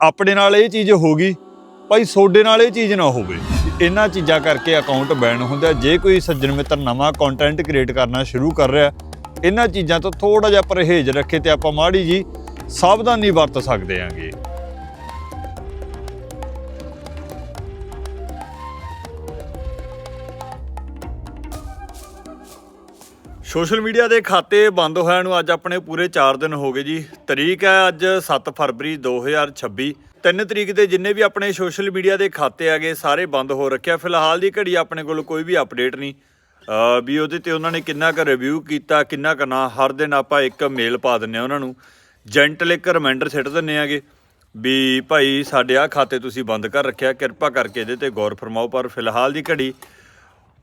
ਆਪਣੇ ਨਾਲ ਇਹ ਚੀਜ਼ ਹੋ ਗਈ, ਭਾਈ ਤੁਹਾਡੇ ਨਾਲ ਇਹ ਚੀਜ਼ ਨਾ ਹੋਵੇ। ਇਹਨਾਂ ਚੀਜ਼ਾਂ ਕਰਕੇ ਅਕਾਊਂਟ ਬੈਨ ਹੁੰਦਾ, ਜੇ ਕੋਈ ਸੱਜਣ ਮਿੱਤਰ ਨਵਾਂ ਕੰਟੈਂਟ ਕ੍ਰੀਏਟ ਕਰਨਾ ਸ਼ੁਰੂ ਕਰ ਰਿਹਾ, ਇਹਨਾਂ ਚੀਜ਼ਾਂ ਤੋਂ ਥੋੜਾ ਜਿਹਾ ਪਰਹੇਜ਼ ਰੱਖੇ ਤੇ ਆਪਾਂ ਮਾੜੀ ਜੀ ਸਾਵਧਾਨੀ ਵਰਤ ਸਕਦੇ ਆਂਗੇ। ਸੋਸ਼ਲ ਮੀਡੀਆ ਦੇ ਖਾਤੇ ਬੰਦ ਹੋਇਆ ਨੂੰ ਅੱਜ ਆਪਣੇ ਪੂਰੇ 4 ਦਿਨ ਹੋ ਗਏ ਜੀ। ਤਰੀਕ ਹੈ ਅੱਜ 7 ਫਰਵਰੀ 2026 ਤਿੰਨ ਤਰੀਕ ਦੇ ਜਿੰਨੇ ਵੀ ਆਪਣੇ ਸੋਸ਼ਲ ਮੀਡੀਆ ਦੇ ਖਾਤੇ ਹੈਗੇ, ਸਾਰੇ ਬੰਦ ਹੋ ਰੱਖਿਆ ਫਿਲਹਾਲ ਦੀ ਘੜੀ ਆਪਣੇ ਕੋਲ ਕੋਈ ਵੀ ਅਪਡੇਟ ਨਹੀਂ। ਵੀ ਉਹਦੇ ਤੇ ਉਹਨਾਂ ਨੇ ਕਿੰਨਾ ਕੁ ਰਿਵਿਊ ਕੀਤਾ, ਕਿੰਨਾ ਕੁ ਨਾ, ਹਰ ਦਿਨ ਆਪਾਂ ਇੱਕ ਮੇਲ ਪਾ ਦਿੰਨੇ ਆ ਉਹਨਾਂ ਨੂੰ। ਜੈਂਟਲ ਇੱਕ ਰਿਮਾਈਂਡਰ ਸਿੱਟ ਦਿੰਨੇ ਆਗੇ ਵੀ ਭਾਈ, ਸਾਡੇ ਆ ਖਾਤੇ ਤੁਸੀਂ ਬੰਦ ਕਰ ਰੱਖਿਆ। ਕਿਰਪਾ ਕਰਕੇ ਇਹਦੇ ਤੇ ਗੌਰ ਫਰਮਾਓ। ਪਰ ਫਿਲਹਾਲ ਦੀ ਘੜੀ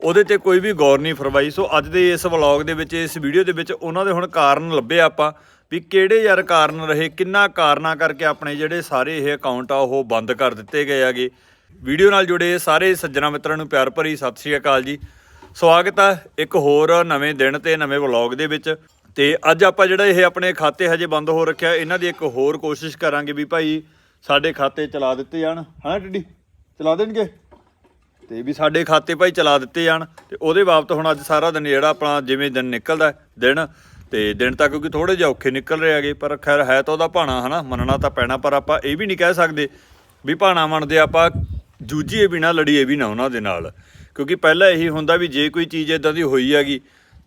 ਉਹਦੇ ਤੇ ਕੋਈ ਵੀ ਗੌਰ ਨਹੀਂ ਫਰਮਾਈ। ਸੋ ਅੱਜ ਦੇ ਇਸ ਵਲੌਗ ਦੇ ਵਿੱਚ, ਇਸ ਵੀਡੀਓ ਦੇ ਵਿੱਚ ਉਹਨਾਂ ਦੇ ਹੁਣ ਕਾਰਨ ਲੱਭੇ ਆਪਾਂ ਵੀ ਕਿਹੜੇ ਯਾਰ ਕਾਰਨ ਰਹੇ, ਕਿੰਨਾ ਕਾਰਨਾਂ ਕਰਕੇ ਆਪਣੇ ਜਿਹੜੇ ਸਾਰੇ ਇਹ ਅਕਾਊਂਟ ਆ, ਉਹ ਬੰਦ ਕਰ ਦਿੱਤੇ ਗਏ ਆਗੇ ਵੀਡੀਓ ਨਾਲ ਜੁੜੇ ਸਾਰੇ ਸੱਜਣਾ ਮਿੱਤਰਾਂ ਨੂੰ ਪਿਆਰ ਭਰੀ ਸਤਿ ਸ਼੍ਰੀ ਅਕਾਲ ਜੀ। ਸਵਾਗਤ ਆ ਇੱਕ ਹੋਰ ਨਵੇਂ ਦਿਨ ਤੇ ਨਵੇਂ ਵਲੌਗ ਦੇ ਵਿੱਚ। ਤੇ ਅੱਜ ਆਪਾਂ ਜਿਹੜਾ ਇਹ ਆਪਣੇ ਖਾਤੇ ਹਜੇ ਬੰਦ ਹੋ ਰੱਖਿਆ, ਇਹਨਾਂ ਦੀ ਇੱਕ ਹੋਰ ਕੋਸ਼ਿਸ਼ ਕਰਾਂਗੇ ਵੀ ਭਾਈ ਸਾਡੇ ਖਾਤੇ ਚਲਾ ਦਿੱਤੇ ਜਾਣ। ਹਾਂ ਟਿੱਡੀ ਚਲਾ ਦੇਣਗੇ? ਤੇ ਵੀ ਸਾਡੇ ਖਾਤੇ ਭਾਈ ਚਲਾ ਦਿੱਤੇ ਜਾਣ ਤੇ ਉਹਦੇ ਬਾਬਤ ਹੁਣ ਅੱਜ ਸਾਰਾ ਦਿਨ ਜਿਹੜਾ ਆਪਣਾ ਜਿਵੇਂ ਦਿਨ ਨਿਕਲਦਾ ਦਿਨ ਤੇ ਦਿਨ ਤਾਂ ਕਿਉਂਕਿ ਥੋੜੇ ਜਿਹਾ ਔਖੇ ਨਿਕਲ ਰਹੇ ਹੈਗੇ, ਪਰ ਖੈਰ ਹੈ ਤਾਂ ਉਹਦਾ ਭਾਣਾ ਹਨਾ, ਮੰਨਣਾ ਤਾਂ ਪੈਣਾ, ਪਰ ਆਪਾਂ ਇਹ ਵੀ ਨਹੀਂ ਕਹਿ ਸਕਦੇ ਵੀ ਭਾਣਾ ਮੰਨਦੇ ਆਪਾਂ ਜੂਝੀਏ ਵੀ ਨਾ ਲੜੀਏ ਵੀ ਨਾ ਉਹਨਾਂ ਦੇ ਨਾਲ। ਕਿਉਂਕਿ ਪਹਿਲਾਂ ਇਹੀ ਹੁੰਦਾ ਵੀ ਜੇ ਕੋਈ ਚੀਜ਼ ਇਦਾਂ ਦੀ ਹੋਈ ਹੈਗੀ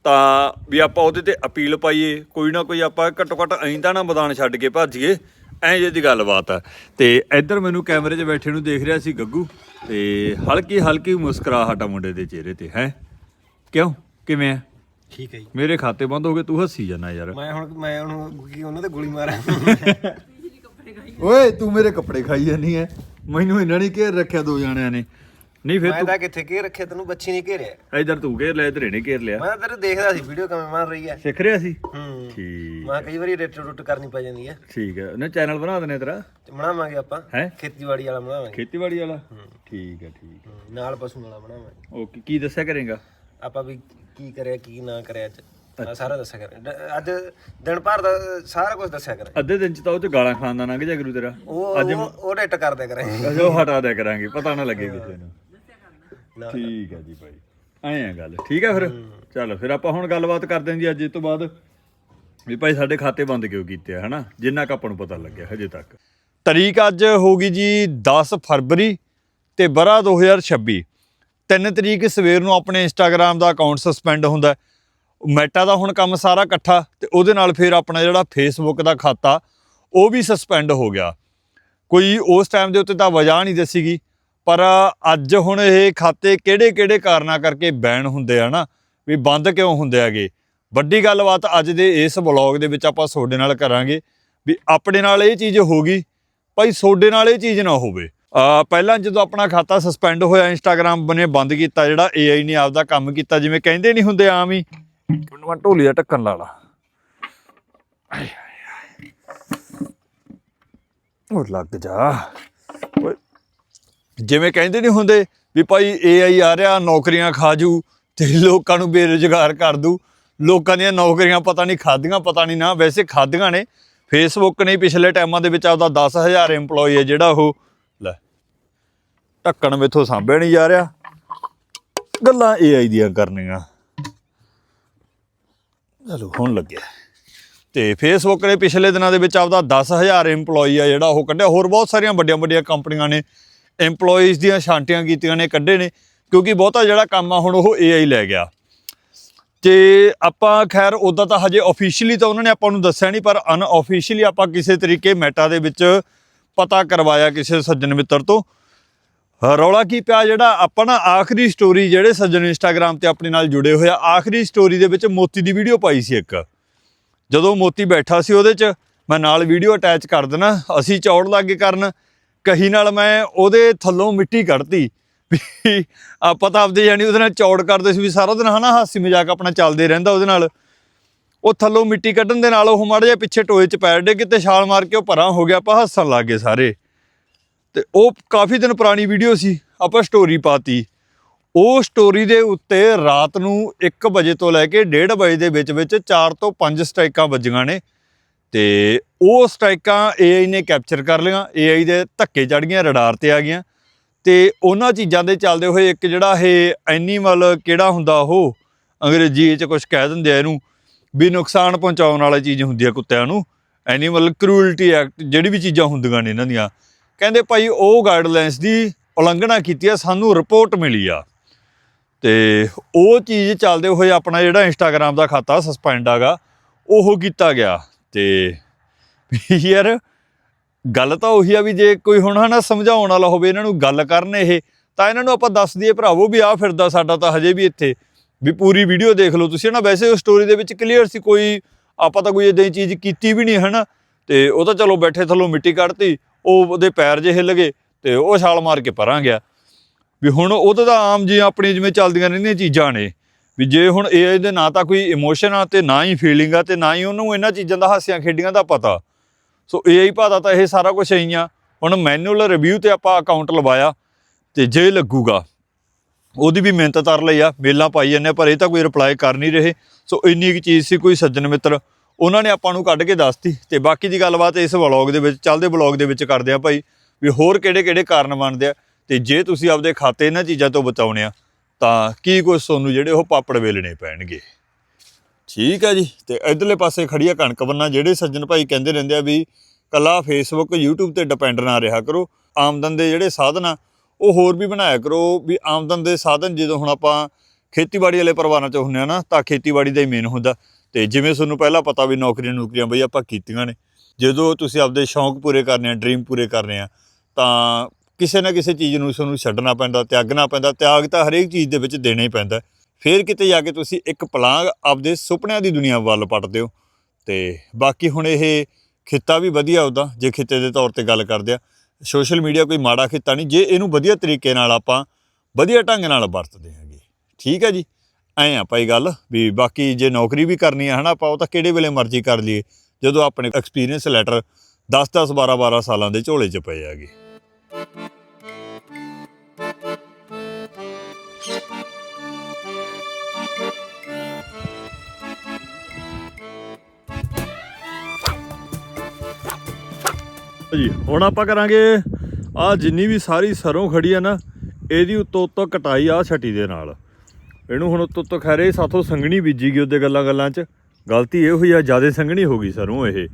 ਤਾਂ ਵੀ ਆਪਾਂ ਉਹਦੇ ਤੇ ਅਪੀਲ ਪਾਈਏ, ਕੋਈ ਨਾ ਕੋਈ ਆਪਾਂ ਘੱਟੋ ਘੱਟ ਐਂ ਤਾਂ ਨਾ ਮੈਦਾਨ ਛੱਡ ਕੇ ਭੱਜੀਏ ਐਂ ਜੇ ਦੀ ਗੱਲਬਾਤ ਆ। ਤੇ ਇੱਧਰ ਮੈਨੂੰ ਕੈਮਰੇ 'ਚ ਬੈਠੇ ਨੂੰ ਦੇਖ ਰਿਹਾ ਸੀ ਗੱਗੂ। ਤੇ ਹਲਕੀ ਹਲਕੀ ਮੁਸਕਰਾਹਟ ਆ ਮੁੰਡੇ ਦੇ ਚਿਹਰੇ ਤੇ ਹੈ? ਕਿਉਂ? ਕਿਵੇਂ ਆ? ਠੀਕ ਹੈ ਜੀ। ਮੇਰੇ ਖਾਤੇ ਬੰਦ ਹੋ ਗਏ ਤੂੰ ਹੱਸੀ ਜਾਣਾ ਯਾਰ। ਮੈਂ ਹੁਣ ਮੈਂ ਹੁਣ ਕੀ ਉਹਨਾਂ ਤੇ ਗੋਲੀ ਮਾਰਾਂ? ਓਏ ਤੂੰ ਮੇਰੇ ਕੱਪੜੇ ਖਾਈ ਜਾਨੀ ਐ। ਮੈਨੂੰ ਇਹਨਾਂ ਨੇ ਘੇਰ ਰੱਖਿਆ ਦੋ ਜਾਣਿਆਂ ਨੇ। ਨਹੀਂ ਫਿਰ ਮੈਂ ਤਾਂ ਕਿੱਥੇ ਘੇਰ ਰੱਖਿਆ ਤੈਨੂੰ ਬੱਚੀ ਨਹੀਂ ਘੇਰਿਆ। ਤੂੰ ਇੱਧਰ ਤੂੰ ਘੇਰ ਲਿਆ ਇੱਧਰ ਇਹਨੇ ਘੇਰ ਲਿਆ। ਮੈਂ ਤੇਰੇ ਦੇਖਦਾ ਸੀ ਵੀਡੀਓ ਕਿਵੇਂ ਮਾਰ ਰਹੀ ਹੈ। ਸਿੱਖ ਰਿਹਾ ਸੀ? ਹੂੰ। ਠੀਕ ਮੈਂ ਕਈ ਵਾਰੀ ਰੇਟ ਰੁੱਟ ਕਰਨੀ ਪੈ ਜਾਂਦੀ ਹੈ। ਠੀਕ ਹੈ। ਉਹਨੇ ਚੈਨਲ ਬਣਾ ਦੇਣੇ ਤੇਰਾ। ਤੇ ਬਣਾਵਾਂਗੇ ਆਪਾਂ। ਹੈ? ਖੇਤੀਬਾੜੀ ਵਾਲਾ ਬਣਾਵਾਂਗੇ। ਖੇਤੀਬਾੜੀ ਵਾਲਾ? ਠੀਕ ਹੈ ਠੀਕ ਹੈ। ਹੂੰ, ਨਾਲ ਪਸ਼ੂ ਵਾਲਾ ਬਣਾਵਾਂਗੇ। ਓਕੇ ਕੀ ਦੱਸਿਆ ਕਰੇਗਾ? ਆਪਾਂ ਵੀ ਕੀ ਕਰਿਆ ਕੀ ਨਾ ਕਰਿਆ ਅੱਜ। ਆਹ ਸਾਰਾ ਦੱਸਿਆ ਕਰ ਅੱਜ ਦਿਨ ਭਰ ਦਾ ਸਾਰਾ ਕੁਝ ਦੱਸਿਆ ਕਰ ਅੱਧੇ ਦਿਨ ਚ ਤਾਂ ਉਹ ਚ ਗਾਲਾਂ ਖਾਣ ਦਾ ਲੰਘ ਜਾ ਕਰੂ ਤੇਰਾ? ਉਹ ਉਹ- ਉਹ ਰੇਟ ਕਰ ਦਿਆ ਕਰਾਂਗੇ। ਅਜੋ ਹਟਾ ਦਿਆ ਕਰਾਂਗੇ। ਪਤਾ ਨਾ ਲੱਗੇ ਕਿਸੇ ਨੂੰ। ਨਾ ਠੀਕ ਹੈ ਜੀ ਭਾਈ ਐਂ ਆ ਗੱਲ। ਠੀਕ ਹੈ ਫਿਰ? ਚੱਲ ਫਿਰ ਆਪਾਂ ਹੁਣ ਗੱਲਬਾਤ ਕਰਦੇ ਹਾਂ ਜੀ ਅੱਜ ਇਸ ਤੋਂ ਬਾਅਦ ਵੀ ਭਾਈ ਸਾਡੇ ਖਾਤੇ ਬੰਦ ਕਿਉਂ ਕੀਤੇ ਆ ਹਨਾ? ਜਿੰਨਾ ਕ ਆਪਾਂ ਨੂੰ ਪਤਾ ਲੱਗਿਆ ਹਜੇ ਤੱਕ। ਤਰੀਕ ਅੱਜ ਹੋ ਗਈ ਜੀ 10 ਫਰਵਰੀ ਤੇ ਬਰਾ 2026 3 ਤਰੀਕ ਸਵੇਰ ਨੂੰ ਆਪਣੇ ਇੰਸਟਾਗ੍ਰam ਦਾ ਅਕਾਊਂਟ ਸਸਪੈਂਡ ਹੁੰਦਾ ਹੈ। ਮੈਟਾ ਦਾ ਹੁਣ ਕੰਮ ਸਾਰਾ ਇਕੱਠਾ ਤੇ ਉਹਦੇ ਨਾਲ ਫਿਰ ਆਪਣਾ ਜਿਹੜਾ ਫੇਸਬੁੱਕ ਦਾ ਖਾਤਾ ਉਹ ਵੀ ਸਸਪੈਂਡ ਹੋ ਗਿਆ। ਕੋਈ ਉਸ ਟਾਈਮ ਦੇ ਉੱਤੇ ਤਾਂ ਵਜ੍ਹਾ ਨਹੀਂ ਦੱਸੀਗੀ ਪਰ ਅੱਜ ਹੁਣ ਇਹ ਖਾਤੇ ਕਿਹੜੇ-ਕਿਹੜੇ ਕਾਰਨਾਂ ਕਰਕੇ ਬੈਨ ਹੁੰਦੇ ਆ ਨਾ, ਵੀ ਬੰਦ ਕਿਉਂ ਹੁੰਦੇ ਹੈਗੇ? ਵੱਡੀ ਗੱਲਬਾਤ ਅੱਜ ਦੇ ਇਸ ਵਲੌਗ ਦੇ ਵਿੱਚ ਆਪਾਂ ਤੁਹਾਡੇ ਨਾਲ ਕਰਾਂਗੇ ਵੀ ਆਪਣੇ ਨਾਲ ਇਹ ਚੀਜ਼ ਹੋ ਗਈ, ਭਾਈ ਤੁਹਾਡੇ ਨਾਲ ਇਹ ਚੀਜ਼ ਨਾ ਹੋਵੇ। ਪਹਿਲਾਂ ਜਦੋਂ ਆਪਣਾ ਖਾਤਾ ਸਸਪੈਂਡ ਹੋਇਆ ਇੰਸਟਾਗ੍ਰam ਬਨੇ ਬੰਦ ਕੀਤਾ, ਜਿਹੜਾ AI ਨੇ ਆਪਦਾ ਕੰਮ ਕੀਤਾ, ਜਿਵੇਂ ਕਹਿੰਦੇ ਨਹੀਂ ਹੁੰਦੇ ਆਮ ਹੀ। ਮੈਨੂੰ ਮੈਂ ਢੋਲੀ ਦਾ ਢੱਕਣ ਲਾ ਲਾ। ਉਹ ਲੱਗ ਜਾ। ਓਏ। ਜਿਵੇਂ ਕਹਿੰਦੇ ਨਹੀਂ ਹੁੰਦੇ ਵੀ ਭਾਈ AI ਆ ਰਿਹਾ, ਨੌਕਰੀਆਂ ਖਾ ਜੂ ਤੇ ਲੋਕਾਂ ਨੂੰ ਬੇਰੁਜ਼ਗਾਰ ਕਰ ਦੂ। ਲੋਕਾਂ ਦੀਆਂ ਨੌਕਰੀਆਂ ਪਤਾ ਨਹੀਂ ਖਾਧੀਆਂ, ਪਤਾ ਨਹੀਂ ਨਾ, ਵੈਸੇ ਖਾਧੀਆਂ ਨੇ। ਫੇਸਬੁੱਕ ਨੇ ਪਿਛਲੇ ਟਾਈਮਾਂ ਦੇ ਵਿੱਚ ਆਪਦਾ 10000 EMPLOYE ਹੈ ਜਿਹੜਾ ਉਹ, ਲੈ, ਢੱਕਣ ਮੇਥੋਂ ਸਾਂਭਿਆ ਨਹੀਂ ਜਾ ਰਿਹਾ। ਗੱਲਾਂ AI ਦੀਆਂ ਕਰਨੀਆਂ। ਚਲੋ, ਹੁਣ ਲੱਗਿਆ। ਤੇ ਫੇਸਬੁੱਕ ਨੇ ਪਿਛਲੇ ਦਿਨਾਂ ਦੇ ਵਿੱਚ ਆਪਦਾ 10000 EMPLOYE ਆ ਜਿਹੜਾ ਉਹ ਕੱਢਿਆ। ਹੋਰ ਬਹੁਤ ਸਾਰੀਆਂ ਵੱਡੀਆਂ ਵੱਡੀਆਂ ਕੰਪਨੀਆਂ ਨੇ। EMPLOYEES ਦੀਆਂ ਛਾਂਟੀਆਂ ਕੀਤੀਆਂ ਨੇ, ਕੱਢੇ ਨੇ, ਕਿਉਂਕਿ ਬਹੁਤਾ ਜਿਹੜਾ ਕੰਮ ਆ ਹੁਣ ਉਹ AI ਲੈ ਗਿਆ। ਤੇ ਆਪਾਂ ਖੈਰ ਉਦਾਂ ਤਾਂ ਹਜੇ ਅਫੀਸ਼ੀਅਲੀ ਤਾਂ ਉਹਨਾਂ ਨੇ ਆਪਾਂ ਨੂੰ ਦੱਸਿਆ ਨਹੀਂ ਪਰ ਅਨਅਫੀਸ਼ੀਅਲੀ ਆਪਾਂ ਕਿਸੇ ਤਰੀਕੇ ਮੈਟਾ ਦੇ ਵਿੱਚ ਪਤਾ ਕਰਵਾਇਆ ਕਿਸੇ ਸੱਜਣ ਮਿੱਤਰ ਤੋਂ। ਰੌਲਾ ਕੀ ਪਿਆ ਜਿਹੜਾ ਆਪਾਂ ਨਾ ਆਖਰੀ ਸਟੋਰੀ ਜਿਹੜੇ ਸੱਜਣ ਇੰਸਟਾਗ੍ਰam ਤੇ ਆਪਣੇ ਨਾਲ ਜੁੜੇ ਹੋਏ ਆਖਰੀ ਸਟੋਰੀ ਦੇ ਵਿੱਚ ਮੋਤੀ ਦੀ ਵੀਡੀਓ ਪਾਈ ਸੀ ਇੱਕ। ਜਦੋਂ ਮੋਤੀ ਬੈਠਾ ਸੀ ਉਹਦੇ 'ਚ, ਮੈਂ ਨਾਲ ਵੀਡੀਓ ਅਟੈਚ ਕਰ ਦੇਣਾ, ਅਸੀਂ ਚੌੜ ਲੱਗੇ ਕਰਨ ਕਹੀ ਨਾਲ ਮੈਂ ਉਹਦੇ ਥੱਲੋਂ ਮਿੱਟੀ ਕੱਢਤੀ ਵੀ ਆਪਾਂ ਤਾਂ ਆਪਦੇ ਜਾਨੀ ਉਹਦੇ ਨਾਲ ਚੌੜ ਕਰਦੇ ਸੀ ਵੀ ਸਾਰਾ ਦਿਨ ਹਨਾ ਹਾਸੀ ਮਜ਼ਾਕ ਆਪਣਾ ਚੱਲਦੇ ਰਹਿੰਦਾ ਉਹਦੇ ਨਾਲ। ਉਹ ਥੱਲੋਂ ਮਿੱਟੀ ਕੱਢਣ ਦੇ ਨਾਲ ਉਹ ਮੜ ਜਿਹਾ ਪਿੱਛੇ ਟੋਏ 'ਚ ਪੈਰ ਡੇ ਕਿਤੇ ਛਾਲ ਮਾਰ ਕੇ ਉਹ ਪਰਾਂ ਹੋ ਗਿਆ, ਆਪਾਂ ਹੱਸਣ ਲੱਗ ਗਏ ਸਾਰੇ। ਤੇ ਉਹ ਕਾਫੀ ਦਿਨ ਪੁਰਾਣੀ ਵੀਡੀਓ ਸੀ, ਆਪਾਂ ਸਟੋਰੀ ਪਾਤੀ। ਉਹ ਸਟੋਰੀ ਦੇ ਉੱਤੇ ਰਾਤ ਨੂੰ 1 ਵਜੇ ਤੋਂ ਲੈ ਕੇ 1:30 ਵਜੇ ਦੇ ਵਿੱਚ ਵਿੱਚ 4 ਤੋਂ 5 ਸਟ੍ਰਾਈਕਾਂ ਵੱਜੀਆਂ ਨੇ। ਤੇ ਉਹ ਸਟ੍ਰਾਈਕਾਂ AI ਨੇ ਕੈਪਚਰ ਕਰ ਲਈਆਂ। AI ਦੇ ਧੱਕੇ ਚੜ ਗਈਆਂ ਰਡਾਰ ਤੇ ਆ ਗਈਆਂ। ਤੇ ਉਹਨਾਂ ਚੀਜ਼ਾਂ ਦੇ ਚੱਲਦੇ ਹੋਏ ਇੱਕ ਜਿਹੜਾ ਇਹ ਐਨੀਮਲ ਕਿਹੜਾ ਹੁੰਦਾ ਉਹ ਅੰਗਰੇਜ਼ੀ 'ਚ ਕੁਝ ਕਹਿ ਦਿੰਦੇ ਆ ਇਹਨੂੰ, ਵੀ ਨੁਕਸਾਨ ਪਹੁੰਚਾਉਣ ਵਾਲੀ ਚੀਜ਼ ਹੁੰਦੀ ਆ ਕੁੱਤਿਆਂ ਨੂੰ। ਐਨੀਮਲ ਕਰੂਲਟੀ ਐਕਟ ਜਿਹੜੀ ਵੀ ਚੀਜ਼ਾਂ ਹੁੰਦੀਆਂ ਨੇ ਇਹਨਾਂ ਦੀਆਂ। ਕਹਿੰਦੇ ਭਾਈ ਉਹ ਗਾਈਡਲਾਈਨਸ ਦੀ ਉਲੰਘਣਾ ਕੀਤੀ ਆ, ਸਾਨੂੰ ਰਿਪੋਰਟ ਮਿਲੀ ਆ। ਤੇ ਉਹ ਚੀਜ਼ ਚੱਲਦੇ ਹੋਏ ਆਪਣਾ ਜਿਹੜਾ ਇੰਸਟਾਗ੍ਰam ਦਾ ਖਾਤਾ ਸਸਪੈਂਡ ਆਗਾ ਉਹ ਕੀਤਾ ਗਿਆ। ਤੇ ਯਾਰ ਗੱਲ ਤਾਂ ਉਹੀ ਆ ਵੀ ਜੇ ਕੋਈ ਹੁਣ ਹਨਾ ਸਮਝਾਉਣ ਵਾਲਾ ਹੋਵੇ, ਇਹਨਾਂ ਨੂੰ ਗੱਲ ਕਰਨ ਇਹ, ਤਾਂ ਇਹਨਾਂ ਨੂੰ ਆਪਾਂ ਦੱਸ ਦਈਏ ਭਰਾਵੋ ਵੀ ਆ ਫਿਰਦਾ ਸਾਡਾ ਤਾਂ ਹਜੇ ਵੀ ਇੱਥੇ। ਵੀ ਪੂਰੀ ਵੀਡੀਓ ਦੇਖ ਲਓ ਤੁਸੀਂ ਨਾ ਵੈਸੇ ਉਹ ਸਟੋਰੀ ਦੇ ਵਿੱਚ ਕਲੀਅਰ ਸੀ ਕੋਈ, ਆਪਾਂ ਤਾਂ ਕੋਈ ਇਦਾਂ ਦੀ ਚੀਜ਼ ਕੀਤੀ ਵੀ ਨਹੀਂ ਹਨਾ। ਤੇ ਉਹ ਤਾਂ ਚਲੋ ਬੈਠੇ ਥੱਲੋਂ ਮਿੱਟੀ ਕੱਢਤੀ, ਉਹ ਉਹਦੇ ਪੈਰ ਜੇ ਹਿੱਲ ਗਏ ਤੇ ਉਹ ਛਾਲ ਮਾਰ ਕੇ ਪਰਾਂ ਗਿਆ। ਵੀ ਹੁਣ ਉਹਦਾ ਤਾਂ ਆਮ ਜੀ ਆਪਣੀ ਜਿਵੇਂ ਚੱਲਦੀਆਂ ਰਹਿੰਦੀਆਂ ਚੀਜ਼ਾਂ ਨੇ। ਵੀ ਜੇ ਹੁਣ AI ਦੇ ਨਾ ਤਾਂ ਕੋਈ ਇਮੋਸ਼ਨ ਆ ਤੇ ਨਾ ਹੀ ਫੀਲਿੰਗ ਆ ਤੇ ਨਾ ਹੀ ਉਹਨੂੰ ਇਹਨਾਂ ਚੀਜ਼ਾਂ ਦਾ ਹਾਸਿਆਂ ਖੇਡੀਆਂ ਦਾ ਪਤਾ। ਸੋ AI ਭਾਦਾ ਤਾਂ ਇਹ ਸਾਰਾ ਕੁਝ ਐਂ ਆ। ਹੁਣ ਮੈਨੂਅਲ ਰਿਵਿਊ ਤੇ ਆਪਾਂ ਅਕਾਊਂਟ ਲਵਾਇਆ ਤੇ ਜੇ ਲੱਗੂਗਾ ਉਹਦੀ ਵੀ ਮਿਹਨਤ ਕਰ ਲਈ ਆ ਮੇਲਾਂ ਪਾਈ ਜਾਂਦੇ ਆ, ਪਰ ਇਹ ਤਾਂ ਕੋਈ ਰਿਪਲਾਈ ਕਰ ਨਹੀਂ ਰਹੇ। ਸੋ ਇੰਨੀ ਕੁ ਚੀਜ਼ ਸੀ ਕੋਈ ਸੱਜਣ ਮਿੱਤਰ ਉਹਨਾਂ ਨੇ ਆਪਾਂ ਨੂੰ ਕੱਢ ਕੇ ਦੱਸਤੀ ਤੇ ਬਾਕੀ ਦੀ ਗੱਲਬਾਤ ਇਸ ਵਲੌਗ ਦੇ ਵਿੱਚ ਚੱਲਦੇ ਵਲੌਗ ਦੇ ਵਿੱਚ ਕਰਦੇ ਆ ਭਾਈ ਵੀ ਹੋਰ ਕਿਹੜੇ ਕਿਹੜੇ ਕਾਰਨ ਬਣਦੇ ਆ ਤੇ ਜੇ ਤੁਸੀਂ ਆਪਦੇ ਖਾਤੇ ਇਹਨਾਂ ਚੀਜ਼ਾਂ ਤੋਂ ਬਚਾਉਣੇ ਆ ਤਾਂ ਕੀ ਕੁਝ ਤੁਹਾਨੂੰ ਜਿਹੜੇ ਉਹ ਪਾਪੜ ਵੇਲਣੇ ਪੈਣਗੇ? ਠੀਕ ਹੈ ਜੀ, ਤੇ ਇਧਰਲੇ ਪਾਸੇ ਖੜੀ ਆ ਕਣਕ ਬੰਨਾ ਜਿਹੜੇ ਸੱਜਣ ਭਾਈ ਕਹਿੰਦੇ ਰਹਿੰਦੇ ਆ ਵੀ ਕੱਲਾ ਫੇਸਬੁੱਕ YouTube ਤੇ ਡਿਪੈਂਡ ਨਾ ਰਿਹਾ ਕਰੋ, ਆਮਦਨ ਦੇ ਜਿਹੜੇ ਸਾਧਨ ਆ, ਉਹ ਹੋਰ ਵੀ ਬਣਾਇਆ ਕਰੋ ਵੀ ਆਮਦਨ ਦੇ ਸਾਧਨ ਜਦੋਂ ਹੁਣ ਆਪਾਂ ਖੇਤੀਬਾੜੀ ਵਾਲੇ ਪਰਿਵਾਰਾਂ 'ਚ ਹੁੰਨੇ ਆ ਨਾ, ਤਾਂ ਖੇਤੀਬਾੜੀ ਦਾ ਹੀ ਮੇਨ ਹੁੰਦਾ। ਤੇ ਜਿਵੇਂ ਤੁਹਾਨੂੰ ਪਹਿਲਾਂ ਪਤਾ ਵੀ ਨੌਕਰੀਆਂ ਨੌਕਰੀਆਂ ਬਈ ਆਪਾਂ ਕੀਤੀਆਂ ਨੇ। ਜਦੋਂ ਤੁਸੀਂ ਆਪਦੇ ਸ਼ੌਂਕ ਪੂਰੇ ਕਰਨੇ ਆ ਡ੍ਰੀਮ ਪੂਰੇ ਕਰਨੇ ਆ, ਤਾਂ ਕਿਸੇ ਨਾ ਕਿਸੇ ਚੀਜ਼ ਨੂੰ ਤੁਹਾਨੂੰ ਛੱਡਣਾ ਪੈਂਦਾ, ਤਿਆਗਣਾ ਪੈਂਦਾ, ਤਿਆਗ ਤਾਂ ਹਰੇਕ ਚੀਜ਼ ਦੇ ਵਿੱਚ ਦੇਣਾ ਹੀ ਪੈਂਦਾ। ਫਿਰ ਕਿਤੇ ਜਾ ਕੇ ਤੁਸੀਂ ਇੱਕ ਪਲਾਂਗ ਆਪਦੇ ਸੁਪਨਿਆਂ ਦੀ ਦੁਨੀਆ ਵੱਲ ਪੱਟਦੇ ਹੋ। ਤੇ ਬਾਕੀ ਹੁਣ ਇਹ ਖਿੱਤਾ ਵੀ ਵਧੀਆ ਉਹਦਾ, ਜੇ ਖਿੱਤੇ ਦੇ ਤੌਰ ਤੇ ਗੱਲ ਕਰਦੇ ਆ। ਸੋਸ਼ਲ ਮੀਡੀਆ ਕੋਈ ਮਾੜਾ ਖਿੱਤਾ ਨਹੀਂ, ਜੇ ਇਹਨੂੰ ਵਧੀਆ ਤਰੀਕੇ ਨਾਲ ਆਪਾਂ ਵਧੀਆ ਢੰਗ ਨਾਲ ਵਰਤਦੇ ਹੈਗੇ। ਠੀਕ ਹੈ ਜੀ? ਐਂ ਆ ਭਾਈ ਗੱਲ ਵੀ ਬਾਕੀ ਜੇ ਨੌਕਰੀ ਵੀ ਕਰਨੀ ਹੈ ਹਨਾ, ਆਪਾਂ ਉਹ ਤਾਂ ਕਿਹੜੇ ਵੇਲੇ ਮਰਜ਼ੀ ਕਰ ਲਈਏ। ਜਦੋਂ ਆਪਣੇ ਐਕਸਪੀਰੀਅੰਸ ਲੈਟਰ 10 10 12 12 ਸਾਲਾਂ ਦੇ ਝੋਲੇ 'ਚ ਪਏ ਹੈਗੇ। ਜੀ ਹੁਣ ਆਪਾਂ ਕਰਾਂਗੇ ਆ ਜਿੰਨੀ ਵੀ ਸਾਰੀ ਸਰੋਂ ਖੜੀ ਆ ਨਾ ਇਹਦੀ ਉੱਤੋਂ ਉੱਤੋਂ ਕਟਾਈ ਆ ਛਟੀ ਦੇ ਨਾਲ। ਇਹਨੂੰ ਹੁਣ ਉੱਤੋਂ ਉੱਤੋਂ ਖੈਰੇ ਸਾਥੋਂ ਸੰਘਣੀ ਬੀਜੀ ਗਈ ਉਹਦੇ ਗੱਲਾਂ ਗੱਲਾਂ 'ਚ। ਗਲਤੀ ਇਹ ਹੋਈ ਆ ਜਿਆਦੇ ਸੰਘਣੀ ਹੋ ਗਈ ਸਰੋਂ ਇਹ।